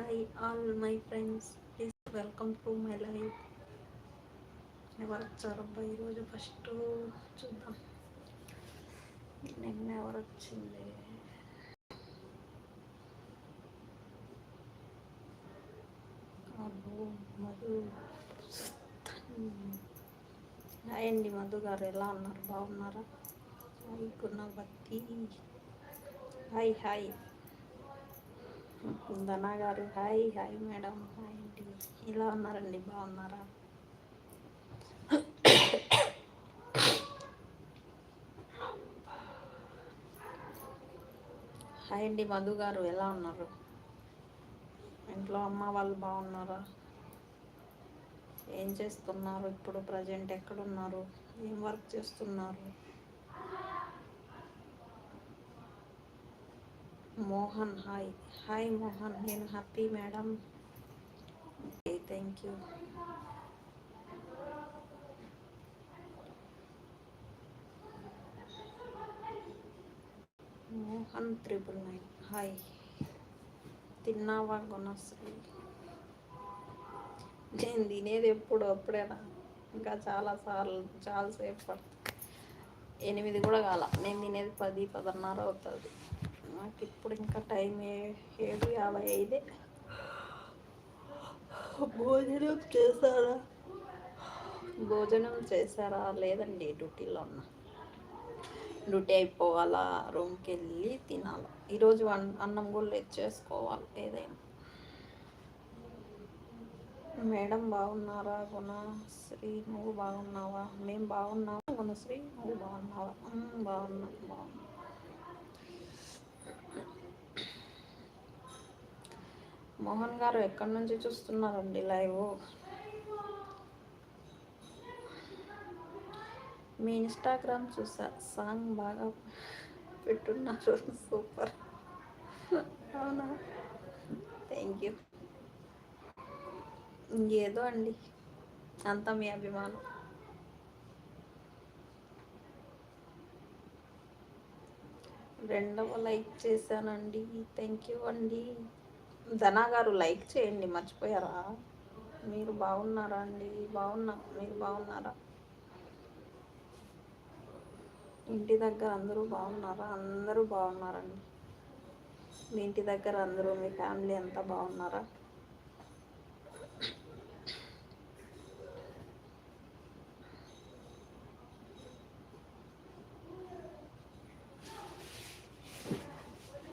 Hi all my friends please welcome to my life ఎవరు వచ్చారబ్బా ఈరోజు ఫస్ట్ చూద్దాం. నిన్న ఎవరు వచ్చింది? అబ్బో మధు. హాయ్ అండి మధు గారు ఎలా ఉన్నారు? బాగున్నారా? Hi Gunavathi. Hi hi. Dhana గారు. Hi hi madam. హాయ్ అండి. ఇలా ఉన్నారండి? బాగున్నారా? హాయ్ అండి మధు గారు. ఎలా ఉన్నారు? ఇంట్లో అమ్మ వాళ్ళు బాగున్నారా? ఏం చేస్తున్నారు ఇప్పుడు? ప్రజెంట్ ఎక్కడున్నారు? ఏం వర్క్ చేస్తున్నారు? మోహన్ హాయ్. హాయ్ మోహన్ నేను happy madam. Okay thank you Mohan triple nine hi. తిన్నావా గుణశ్రీ? నేను తినేది ఎప్పుడు అప్పుడేనా? ఇంకా చాలా సార్లు చాలాసేపు పడుతుంది. ఎనిమిది కూడా కాల. నేను తినేది పది పదన్నర అవుతుంది. నాకు ఇప్పుడు ఇంకా టైం ఏడు యాభై ఐదే. భోజనం చేశారా? భోజనం చేశారా? లేదండి డ్యూటీలో ఉన్నా. డ్యూటీ అయిపోవాలా? రూమ్కి వెళ్ళి తినాలి. ఈరోజు అన్నం కూడా చేసుకోవాలి ఏదైనా. మేడం బాగున్నారా? గుణశ్రీ నువ్వు బాగున్నావా? మేము బాగున్నావా గుణశ్రీ నువ్వు బాగున్నావా? బాగున్నా బాగున్నా. మోహన్ గారు ఎక్కడి నుంచి చూస్తున్నారండి లైవ్? మీ ఇన్స్టాగ్రామ్ చూసా. సాంగ్ బాగా పెట్టున్నారు. సూపర్. అవునా? థ్యాంక్ యూ ఇంకేదో అండి. అంతా మీ అభిమానం. రెండవ లైక్ చేశానండి. థ్యాంక్ యూ అండి. ధనా గారు లైక్ చేయండి మర్చిపోయారా? మీరు బాగున్నారా అండి? బాగున్నా మీరు బాగున్నారా? ఇంటి దగ్గర అందరూ బాగున్నారా? అందరూ బాగున్నారండి. మీ ఇంటి దగ్గర అందరూ మీ ఫ్యామిలీ అంతా బాగున్నారా?